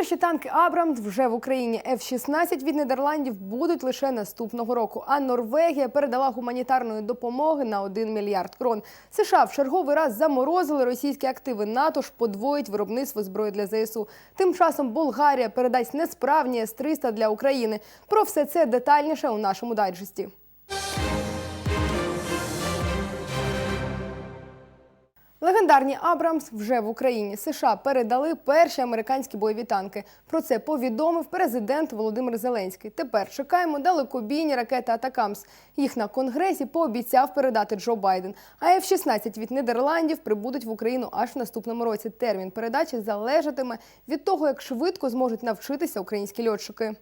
Перші танки Абрамс вже в Україні. F-16 від Нідерландів будуть лише наступного року. А Норвегія передала гуманітарної допомоги на 1 мільярд крон. США в черговий раз заморозили російські активи. НАТО ж подвоїть виробництво зброї для ЗСУ. Тим часом Болгарія передасть несправні С-300 для України. Про все це детальніше у нашому дайджесті. Легендарні Абрамс вже в Україні. США передали перші американські бойові танки. Про це повідомив президент Володимир Зеленський. Тепер чекаємо далекобійні ракети Атакамс. Їх на конгресі пообіцяв передати Джо Байден. А F-16 від Нідерландів прибудуть в Україну аж в наступному році. Термін передачі залежатиме від того, як швидко зможуть навчитися українські льотчики.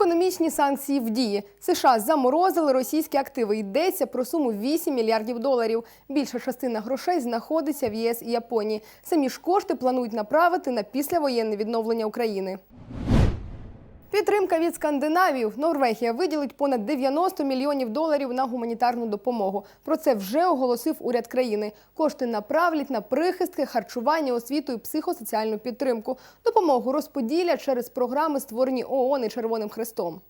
Економічні санкції в дії. США заморозили російські активи. Йдеться про суму 8 мільярдів доларів. Більша частина грошей знаходиться в ЄС і Японії. Самі ж кошти планують направити на післявоєнне відновлення України. Підтримка від Скандинавів. Норвегія виділить понад 90 мільйонів доларів на гуманітарну допомогу. Про це вже оголосив уряд країни. Кошти направлять на прихистки, харчування, освіту і психосоціальну підтримку. Допомогу розподілять через програми, створені ООН і Червоним Хрестом.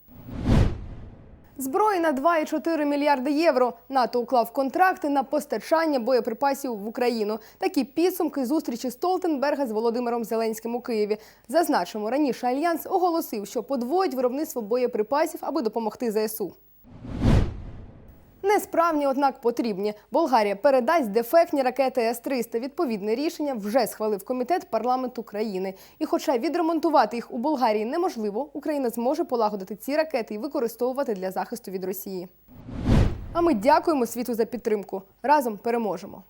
Зброї на 2,4 мільярди євро. НАТО уклав контракти на постачання боєприпасів в Україну. Такі підсумки зустрічі Столтенберга з Володимиром Зеленським у Києві. Зазначимо, раніше альянс оголосив, що подвоїть виробництво боєприпасів, аби допомогти ЗСУ. Несправні, однак потрібні. Болгарія передасть дефектні ракети С-300. Відповідне рішення вже схвалив комітет парламенту країни. І, хоча відремонтувати їх у Болгарії неможливо, Україна зможе полагодити ці ракети і використовувати для захисту від Росії. А ми дякуємо світу за підтримку. Разом переможемо.